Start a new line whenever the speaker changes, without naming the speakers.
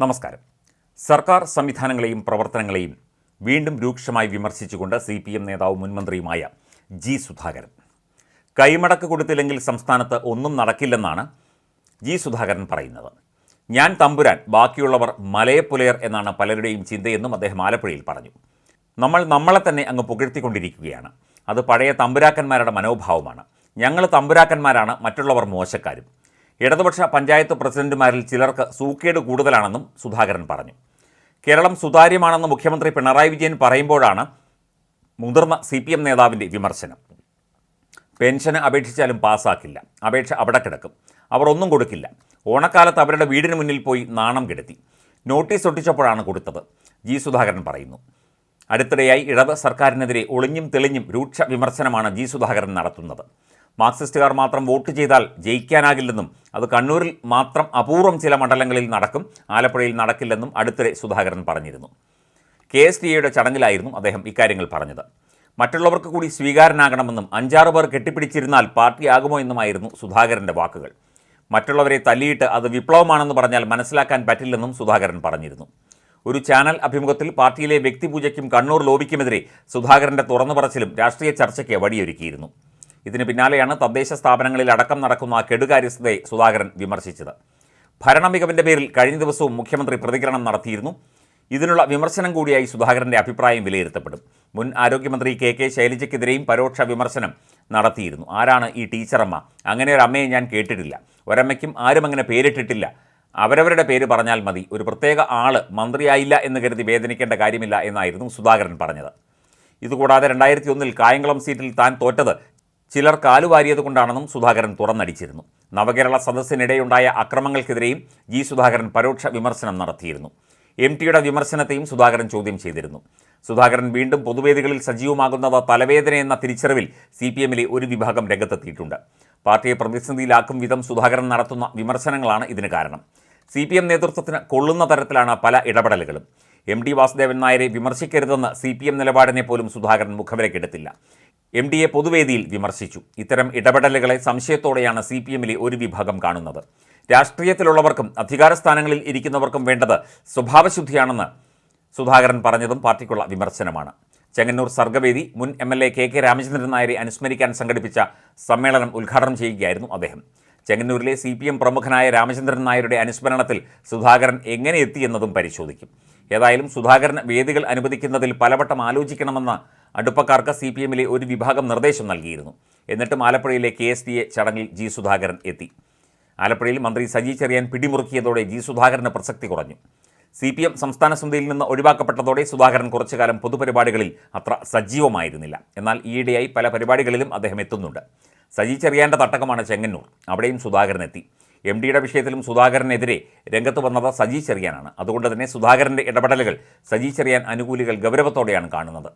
നമസ്കാരം. സർക്കാർ സംവിധാനങ്ങളെയും പ്രവർത്തനങ്ങളെയും വീണ്ടും രൂക്ഷമായി വിമർശിച്ചുകൊണ്ട് സി പി എം നേതാവും മുൻമന്ത്രിയുമായ ജി സുധാകരൻ. കൈമടക്ക് കൊടുത്തില്ലെങ്കിൽ സംസ്ഥാനത്ത് ഒന്നും നടക്കില്ലെന്നാണ് ജി സുധാകരൻ പറയുന്നത്. ഞാൻ തമ്പുരാൻ ബാക്കിയുള്ളവർ മലയപ്പുലയർ എന്നാണ് പലരുടെയും ചിന്തയെന്നും അദ്ദേഹം ആലപ്പുഴയിൽ പറഞ്ഞു. നമ്മൾ നമ്മളെ തന്നെ അങ്ങ് പുകഴ്ത്തിക്കൊണ്ടിരിക്കുകയാണ്. അത് പഴയ തമ്പുരാക്കന്മാരുടെ മനോഭാവമാണ്. ഞങ്ങൾ തമ്പുരാക്കന്മാരാണ് മറ്റുള്ളവർ മോശക്കാരും. ഇടതുപക്ഷ പഞ്ചായത്ത് പ്രസിഡന്റുമാരിൽ ചിലർക്ക് സൂക്കേട് കൂടുതലാണെന്നും സുധാകരൻ പറഞ്ഞു. കേരളം സുതാര്യമാണെന്ന് മുഖ്യമന്ത്രി പിണറായി വിജയൻ പറയുമ്പോഴാണ് മുതിർന്ന സി പി എം നേതാവിന്റെ വിമർശനം. പെൻഷന് അപേക്ഷിച്ചാലും പാസ്സാക്കില്ല അപേക്ഷ അവിടെ കിടക്കും. അവർ ഒന്നും കൊടുക്കില്ല. ഓണക്കാലത്ത് അവരുടെ വീടിന് മുന്നിൽ പോയി നാണം കെടുത്തി. നോട്ടീസ് ഒട്ടിച്ചപ്പോഴാണ് കൊടുത്തത്. ജി സുധാകരൻ പറയുന്നു. അടുത്തിടെയായി ഇടത് സർക്കാരിനെതിരെ ഒളിഞ്ഞും തെളിഞ്ഞും രൂക്ഷ വിമർശനമാണ് ജി സുധാകരൻ നടത്തുന്നത്. മാർക്സിസ്റ്റുകാർ മാത്രം വോട്ട് ചെയ്താൽ ജയിക്കാനാകില്ലെന്നും അത് കണ്ണൂരിൽ മാത്രം അപൂർവം ചില മണ്ഡലങ്ങളിൽ നടക്കും ആലപ്പുഴയിൽ നടക്കില്ലെന്നും അടുത്തിടെ സുധാകരൻ പറഞ്ഞിരുന്നു. കെ എസ് ടി എയുടെ ചടങ്ങിലായിരുന്നു അദ്ദേഹം ഇക്കാര്യങ്ങൾ പറഞ്ഞത്. മറ്റുള്ളവർക്ക് കൂടി സ്വീകാരനാകണമെന്നും അഞ്ചാറ് പേർ കെട്ടിപ്പിടിച്ചിരുന്നാൽ പാർട്ടിയാകുമോ എന്നുമായിരുന്നു സുധാകരന്റെ വാക്കുകൾ. മറ്റുള്ളവരെ തല്ലിയിട്ട് അത് വിപ്ലവമാണെന്ന് പറഞ്ഞാൽ മനസ്സിലാക്കാൻ പറ്റില്ലെന്നും സുധാകരൻ പറഞ്ഞിരുന്നു. ഒരു ചാനൽ അഭിമുഖത്തിൽ പാർട്ടിയിലെ വ്യക്തിപൂജയ്ക്കും കണ്ണൂർ ലോബിക്കുമെതിരെ സുധാകരന്റെ തുറന്നു പറച്ചിലും രാഷ്ട്രീയ ചർച്ചയ്ക്ക് വഴിയൊരുക്കിയിരുന്നു. ഇതിന് പിന്നാലെയാണ് തദ്ദേശ സ്ഥാപനങ്ങളിൽ അടക്കം നടക്കുന്ന കെടുകാര്യസ്ഥതയെ സുധാകരൻ വിമർശിച്ചത്. ഭരണമികവിന്റെ പേരിൽ കഴിഞ്ഞ ദിവസവും മുഖ്യമന്ത്രി പ്രതികരണം നടത്തിയിരുന്നു. ഇതിനുള്ള വിമർശനം കൂടിയായി സുധാകരന്റെ അഭിപ്രായം വിലയിരുത്തപ്പെടും. മുൻ ആരോഗ്യമന്ത്രി കെ കെ ശൈലജയ്ക്കെതിരെയും പരോക്ഷ വിമർശനം നടത്തിയിരുന്നു. ആരാണ് ഈ ടീച്ചറമ്മ? അങ്ങനെ ഒരു അമ്മയെ ഞാൻ കേട്ടിട്ടില്ല. ഒരമ്മയ്ക്കും ആരും അങ്ങനെ പേരിട്ടിട്ടില്ല. അവരവരുടെ പേര് പറഞ്ഞാൽ മതി. ഒരു പ്രത്യേക ആൾ മന്ത്രിയായില്ല എന്ന് കരുതി വേദനിക്കേണ്ട കാര്യമില്ല എന്നായിരുന്നു സുധാകരൻ പറഞ്ഞത്. ഇതുകൂടാതെ രണ്ടായിരത്തി ഒന്നിൽ കായംകുളം സീറ്റിൽ താൻ തോറ്റത് ചിലർ കാലുവാരിയത് കൊണ്ടാണെന്നും സുധാകരൻ തുറന്നടിച്ചിരുന്നു. നവകേരള സദസ്സിനിടെയുണ്ടായ അക്രമങ്ങൾക്കെതിരെയും ജി സുധാകരൻ പരോക്ഷ വിമർശനം നടത്തിയിരുന്നു. എം ടിയുടെ വിമർശനത്തെയും സുധാകരൻ ചോദ്യം ചെയ്തിരുന്നു. സുധാകരൻ വീണ്ടും പൊതുവേദികളിൽ സജീവമാകുന്നത് തലവേദന എന്ന തിരിച്ചറിവിൽ സി പി എമ്മിലെ ഒരു വിഭാഗം രംഗത്തെത്തിയിട്ടുണ്ട്. പാർട്ടിയെ പ്രതിസന്ധിയിലാക്കും വിധം സുധാകരൻ നടത്തുന്ന വിമർശനങ്ങളാണ് ഇതിന് കാരണം. സി പി എം നേതൃത്വത്തിന് കൊള്ളുന്ന തരത്തിലാണ് പല ഇടപെടലുകളും. എം ഡി വാസുദേവൻ നായരെ വിമർശിക്കരുതെന്ന് സി പി എം നിലപാടിനെ പോലും സുധാകരൻ മുഖവിലക്കെടുത്തില്ല. എം ഡി എ പൊതുവേദിയിൽ വിമർശിച്ചു. ഇത്തരം ഇടപെടലുകളെ സംശയത്തോടെയാണ് സി പി എമ്മിലെ ഒരു വിഭാഗം കാണുന്നത്. രാഷ്ട്രീയത്തിലുള്ളവർക്കും അധികാരസ്ഥാനങ്ങളിൽ ഇരിക്കുന്നവർക്കും വേണ്ടത് സ്വഭാവശുദ്ധിയാണെന്ന് സുധാകരൻ പറഞ്ഞതും പാർട്ടിക്കുള്ള വിമർശനമാണ്. ചെങ്ങന്നൂർ സർഗവേദി മുൻ M L A K K Ramachandran നായരെ അനുസ്മരിക്കാൻ സംഘടിപ്പിച്ച സമ്മേളനം ഉദ്ഘാടനം ചെയ്യുകയായിരുന്നു അദ്ദേഹം. ചെങ്ങന്നൂരിലെ സി പി എം പ്രമുഖനായ രാമചന്ദ്രൻ നായരുടെ അനുസ്മരണത്തിൽ സുധാകരൻ എങ്ങനെ എത്തിയെന്നതും പരിശോധിക്കും. ഏതായാലും സുധാകരൻ വേദികൾ അനുവദിക്കുന്നതിൽ പലവട്ടം ആലോചിക്കണമെന്ന അടുപ്പക്കാർക്ക് സി പി എമ്മിലെ ഒരു വിഭാഗം നിർദ്ദേശം നൽകിയിരുന്നു. എന്നിട്ടും ആലപ്പുഴയിലെ കെ എസ് ഡി എ ചടങ്ങിൽ ജി സുധാകരൻ എത്തി. ആലപ്പുഴയിൽ മന്ത്രി സജി ചെറിയാൻ പിടിമുറുക്കിയതോടെ ജി സുധാകരന് പ്രസക്തി കുറഞ്ഞു. സി പി എം സംസ്ഥാന സമിതിയിൽ നിന്ന് ഒഴിവാക്കപ്പെട്ടതോടെ സുധാകരൻ കുറച്ചുകാലം പൊതുപരിപാടികളിൽ അത്ര സജീവമായിരുന്നില്ല. എന്നാൽ ഈയിടെയായി പല പരിപാടികളിലും അദ്ദേഹം എത്തുന്നുണ്ട്. സജി ചെറിയാന്റെ തട്ടകമാണ് ചെങ്ങന്നൂർ. അവിടെയും സുധാകരൻ എത്തി. എം ഡിയുടെ വിഷയത്തിലും സുധാകരനെതിരെ രംഗത്ത് വന്നത് സജി ചെറിയാനാണ്. അതുകൊണ്ട് തന്നെ സുധാകരന്റെ ഇടപെടലുകൾ സജി ചെറിയാൻ അനുകൂലികൾ ഗൗരവത്തോടെയാണ് കാണുന്നത്.